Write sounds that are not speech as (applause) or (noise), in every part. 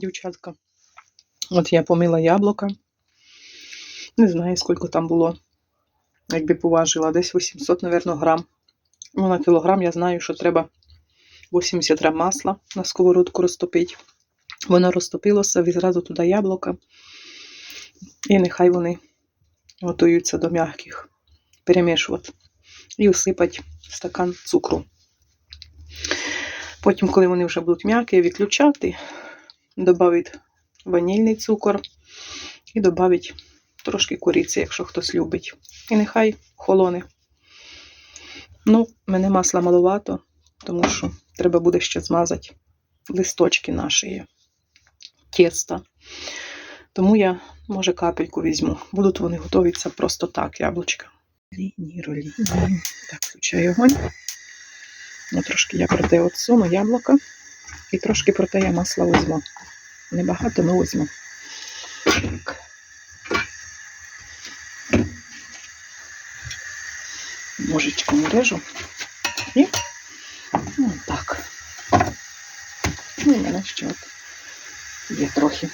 дівчатка. От я помила яблука. Не знаю, скільки там було. Якби поважила, десь 800, мабуть, грам. Ну, на кілограм я знаю, що треба 80 грам масла на сковородку розтопити. Воно розтопилося, відразу туди яблука. І нехай вони готуються до м'яких. Перемішувати. І всипати стакан цукру. Потім, коли вони вже будуть м'які, виключати, додати ванільний цукор і додати трошки кориці, якщо хтось любить. І нехай холоне. Ну, мене масла маловато, тому що треба буде ще змазати листочки нашої тіста. Тому я, може, капельку візьму. Будуть вони готуватися просто так, яблучка. Лінії, роліні. Так, включаю огонь. Ну, трошки я проте отсуну яблука і трошки проте я масла візьму. Небагато, але візьму. Ножичком режу. І ну, так. Ну, і мене ще от є трохи.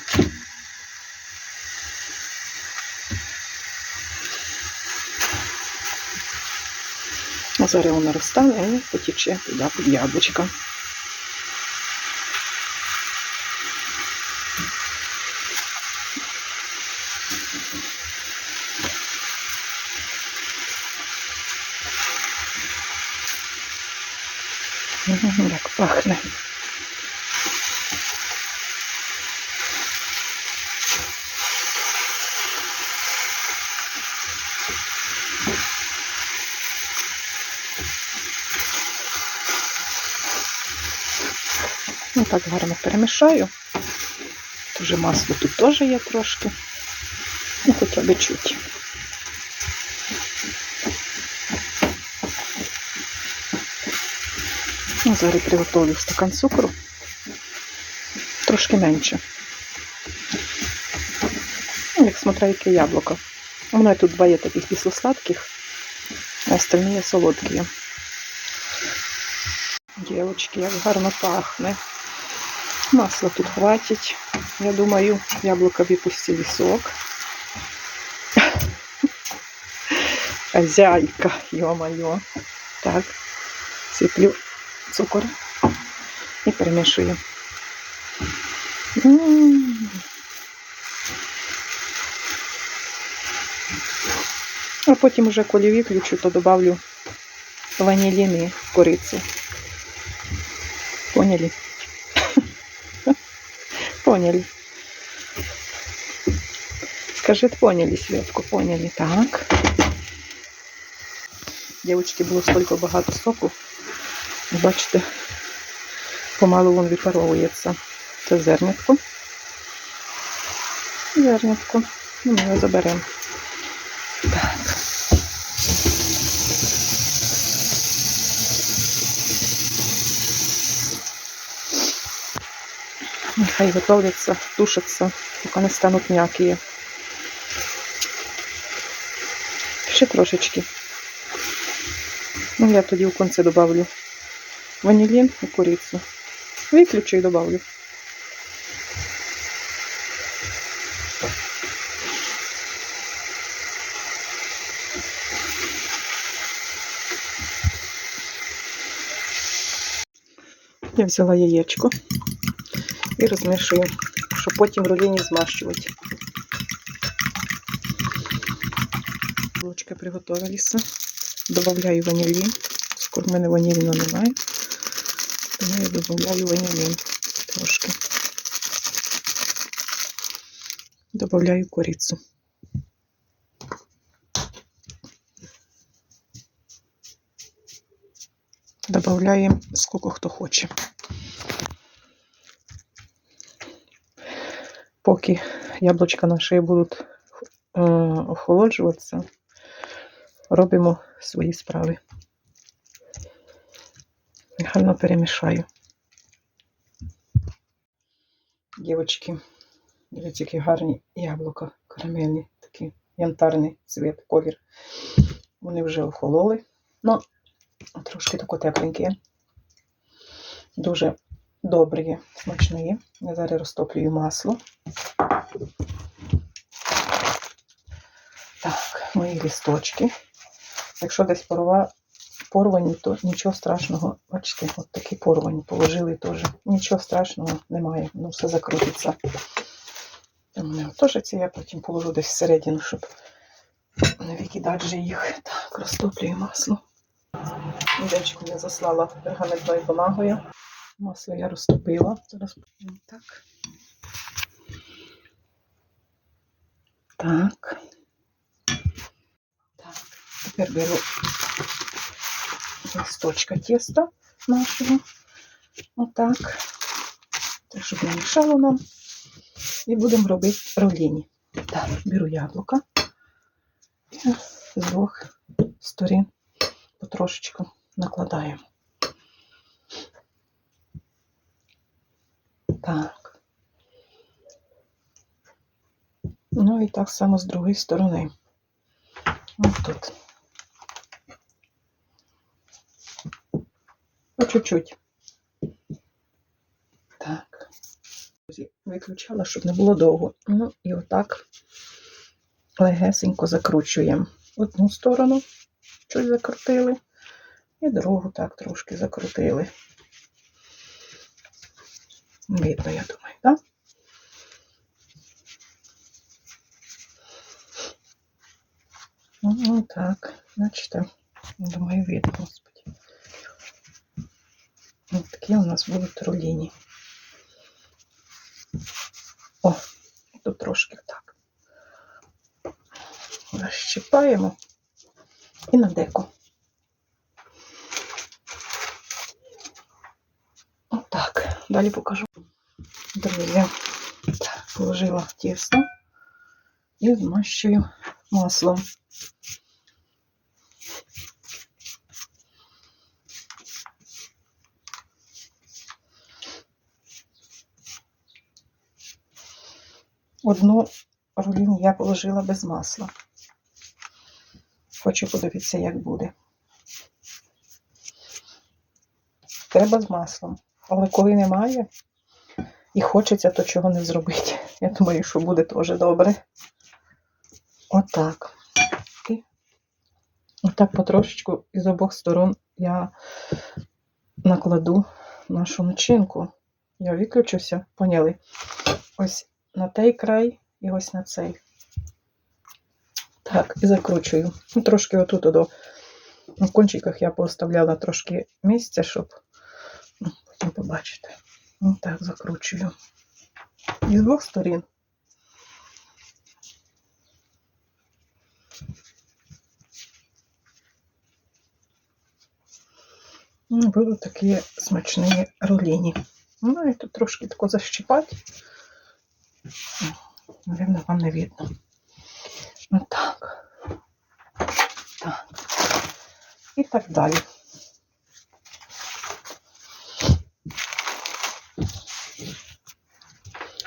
А зараз воно розтане і потіче туди під яблучко. Як пахне. Ну так гарно перемішаю. Дуже масло тут теж є трошки. Ну, хоча б чуть. Ну, зараз приготовлю стакан цукру. Трошки менше. Ну, як смотря яке яблуко. У мене тут два є таких кисло-сладких, а остальні солодкі. Дівчатки, як гарно пахне. Масла тут хватить. Я думаю, яблуко випустили сок. (laughs) Хозяйка, ё-моё. Так, сиплю цукор і перемішую. А потім уже коли виключу, то добавлю ваніліни корицю. Поняли? (laughs) Поняли. Скажет, поняли, Светку, поняли. Так. Дівчатки, було стільки багато соку. Бачите, помалу він випаровується. Це зернятко. Зернятко. Ну, ми його заберемо. Так. Нехай готовляться, тушаться, поки не стануть м'які. Ще трошечки. Ну, я тоді в кінці добавлю ванілін і курицю. Виключу і добавлю. Я взяла яєчко і розмішую, щоб потім руліні змащувати. Булочки приготувалися. Добавляю ванілін. Скоро в мене ваніліну немає. Тому я додаю ванілін трошки. Добавляю корицю. Добавляємо скільки хто хоче. Поки яблучка наші будуть е, охолоджуватися, робимо свої справи. Гарно перемішаю. Дівочки, дивіться, які гарні яблука карамельні, такий янтарний цвіт, колір. Вони вже охололи. Ну, трошки тако тепленькі. Дуже добрі, смачні. Я зараз розтоплюю масло. Так, мої лісточки. Якщо десь порва, порвані, то нічого страшного. Бачите, от такі порвані положили теж. Нічого страшного немає, воно все закрутиться. У теж ці я потім положу десь всередину, щоб не викидати же їх. Так, розтоплюю масло. Дечку я заслала пергаментною бумагою. Масло я розтопила. Зараз так. Так. Так. Тепер беру листочка теста нашого. Отак. Так, щоб не мішало нам. І будемо робити роліні. Так, беру яблука. І з двох сторін потрошечку накладаємо. Так. Ну і так само з другої сторони. Ось тут. Чуть-чуть. Так. Виключала, щоб не було довго. Ну і отак легесенько закручуємо. Одну сторону чуть закрутили, і другу так трошки закрутили. Видно, я думаю, так? Ну, так, значить, думаю, видно, господи. Ось такі у нас будуть руліні. О, тут трошки так. Розщипаємо і на деко. Отак. Далі покажу. Друзі, положила тісто і змащую маслом. Одну руліну я положила без масла. Хочу подивитися, як буде. Треба з маслом. Але коли немає і хочеться, то чого не зробити. Я думаю, що буде теж добре. Отак. І отак потрошечку із обох сторон я накладу нашу начинку. Я виключуся, поняли? Ось на той край і ось на цей. Так, і закручую. Ну, Трошки отут до кончиках я поставляла трошки місця, щоб ну, потім побачити. Ось так закручую. І з двох сторін. Ну, Будуть такі смачні руліні. Ну і тут трошки тако защипати. Наверное, вам не видно. Отак. Так. І так далі.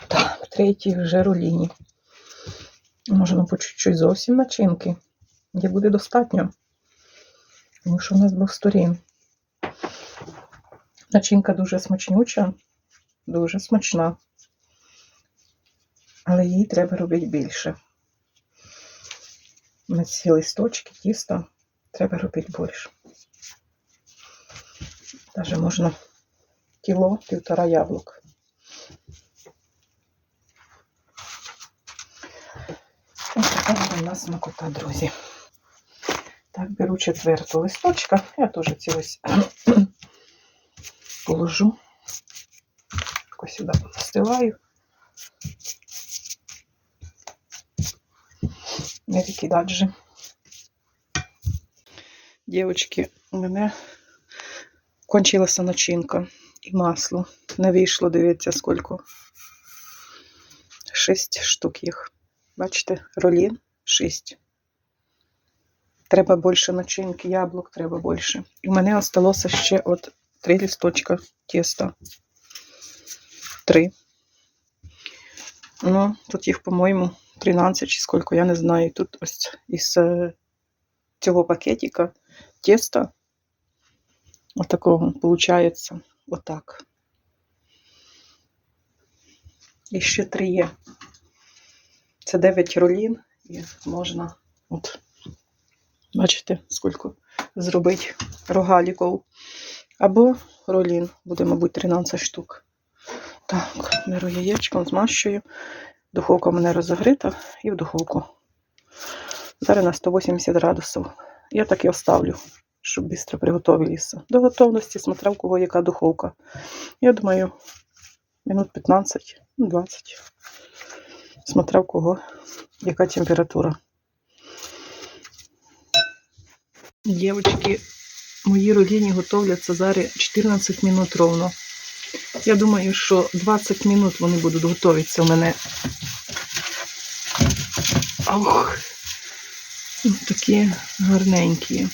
Так, третій вже руліні. Можемо по чуть-чуть зовсім начинки, де буде достатньо. Тому що у нас двох сторін. Начинка дуже смачнюча, дуже смачна. Але її треба робити більше. На ці листочки тіста треба робити більше. Даже можна кіло, півтора яблук. Ось така у нас смакота, друзі. Так, беру четверту листочка. Я теж ці ось (clears throat) положу. Ось сюди постилаю. Не викидати же. Дівчатки, у мене кончилася начинка і масло. Не вийшло, дивіться, скільки. Шість штук їх. Бачите, ролін шість. Треба більше начинки, яблук треба більше. І в мене залишилося ще от три листочка теста. Три. Ну, тут їх, по-моєму, 13 чи скільки, я не знаю. Тут ось із е, цього пакетика теста отакого, виходить, отак. І ще три є. Це 9 рулін і можна, от, бачите, скільки зробити рогаліків. Або ролін, буде, мабуть, 13 штук. Так, беру яєчком, змащую. Духовка у мене розогрита і в духовку. Зараз на 180 градусів. Я так і оставлю, щоб швидко приготувалися. До готовності, смотря в кого яка духовка. Я думаю, минут 15, ну, 20. Смотря в кого яка температура. Дівчатки, мої родині готовляться зараз 14 минут ровно. Я думаю, що 20 минут вони будуть готуватися у мене. Ох, ну, такі гарненькі.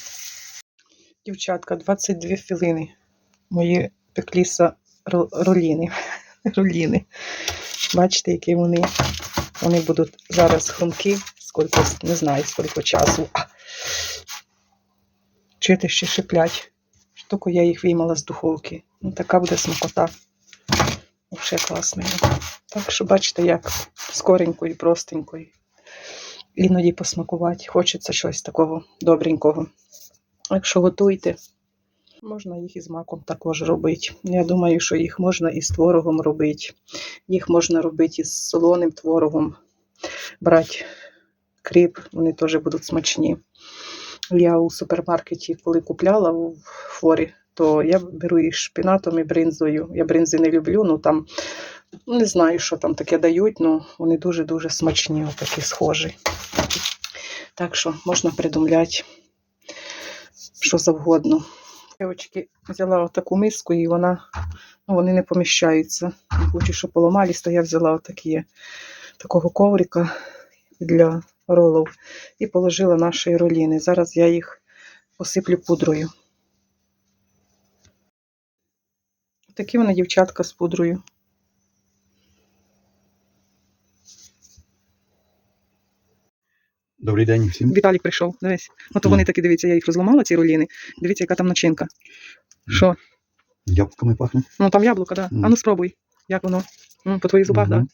Дівчатка, 22 хвилини. Мої пекліса ро- роліни. (laughs) роліни. Бачите, які вони. Вони будуть зараз хрумкі, скільки, не знаю, скільки часу. Чуєте, ще шиплять. Тільки я їх виймала з духовки. Ну, така буде смакота. Взагалі класно. Так що бачите, як скоренько і простенько. Іноді посмакувати. Хочеться щось такого добренького. Якщо готуєте, можна їх із маком також робити. Я думаю, що їх можна і з творогом робити. Їх можна робити із солоним творогом. Брати кріп, вони теж будуть смачні. Я у супермаркеті, коли купляла в форі, то я беру їх шпінатом і бринзою. Я бринзи не люблю, ну там ну, не знаю, що там таке дають, але вони дуже-дуже смачні, такі схожі. Так що можна придумляти що завгодно. Дівчатки, взяла таку миску і вона, ну, вони не поміщаються. Хочу, щоб поламались, то я взяла отакі, такого коврика для ролів і положила наші роліни. Зараз я їх посиплю пудрою. Такі вони дівчатка з пудрою. Добрий день всім. Віталік прийшов, дивись. Ото Мгм. вони такі, дивіться, я їх розламала, ці руліни. Дивіться, яка там начинка. Що? Яблуками пахне. Ну там яблуко, так. Да. Мгм. А ну спробуй. Як воно? М, по твоїх зубах, так. Мгм.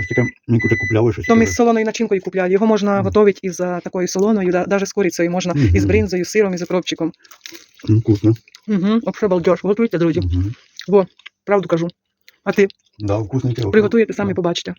Ось таке ми вже купляли щось. То ми з солоною начинкою купляли. Його можна mm. готувати із такою солоною, навіть з курицею можна, Мгм. із бринзою, сиром, із окропчиком. М, Вкусно. Угу. Вообще балдеж. Готуйте, друзі. Мгм. Правду кажу. А ти Да, вкусненьке. приготуєте, самі Да. побачите.